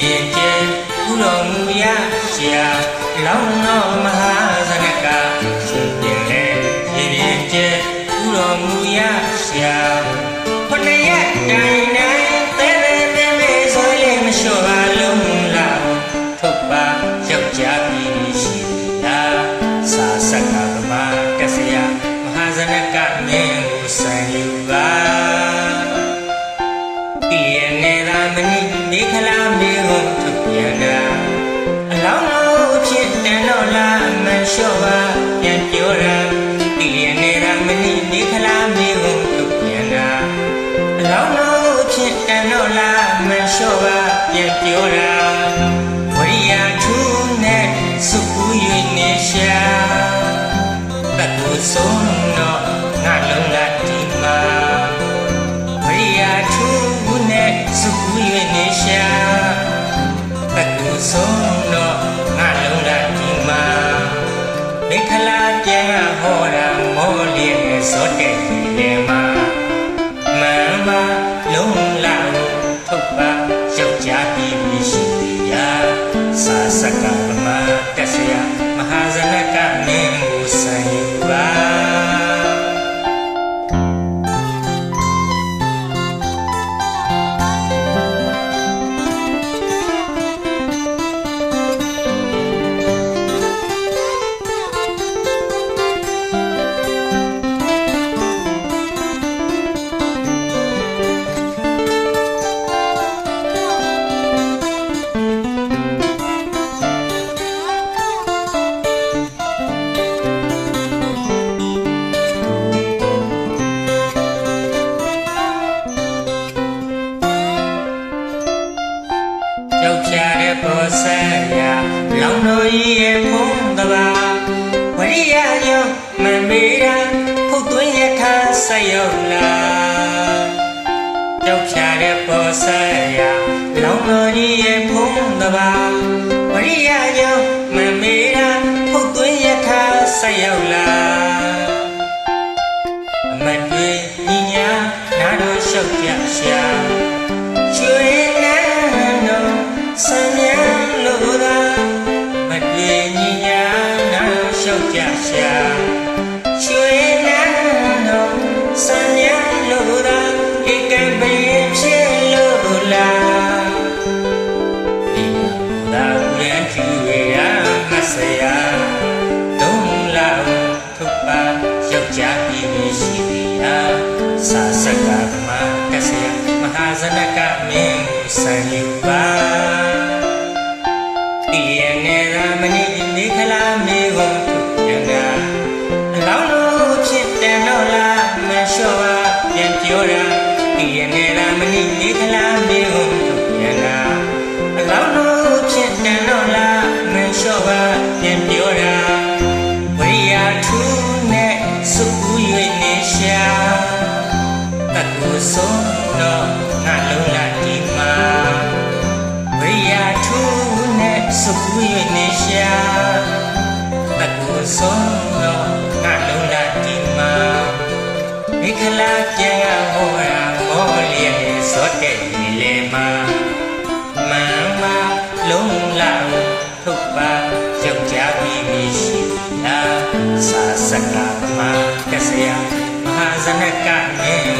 ဒီပြင်းကျဲဥတော်မူရရှာအလောင်းတော်မဟာဇနကရှင်တဲ့ဒီပြင်းကျဲဥတော်မူရရှာခொနရက်တိုင် မနိမေခလာမေကိုထုတ်ပြန်တာအလောင်းလို့ဖြစ်တန်တော့လားအမှန်လျှော့ပါပြန်ပြောတာဒီရနေတာမနိမေခလာမေကိုထုတ်ပြန်တာအလောင်းလို့ဖြစ်တန်တော့လားအမှန်လျှော့ပါပြန်ပြောတာဝရိယထူးနဲ့စုပူ၍နေရှာတတ်ကိုဆုံးတော့ငါလုံးလာဒီ စုပူ၍နေရှာတတ်ကိုဆုံးတော့ငါလုံးလာဒီမှာမိခလာပြန်ဟောတာမောလျက်ဇောတဲ့ဒီလေမှာမ တဲ့ပေါ်ဆက်ရာလောင်တော်ကြီးရဲ့ဖုံးတပါဝရိယယောမမေရာဖုတ်သွင်းရခါဆက်ရောက်လာကြောက်ချတဲ့ပေါ်ဆက်ရာလောင်တော်ကြီးရဲ့ဖုံးတပါဝရိယယောမမေရာဖုတ်သွင်းရခါဆက်ရောက်လာ စာစကဗမာကဆယ ဆုံးတော့ငါလုံးလာဒီမှာမိခလာပြန်ရဟောရာမောလျက်ဇောတဲ့ဒီလေမှာမန်မာလုံးလာထုတ်ပါယောက်ျားပြီးပြီးရှိလာစာစကမကစယမဟာဇနကမင်းဆံယူပါ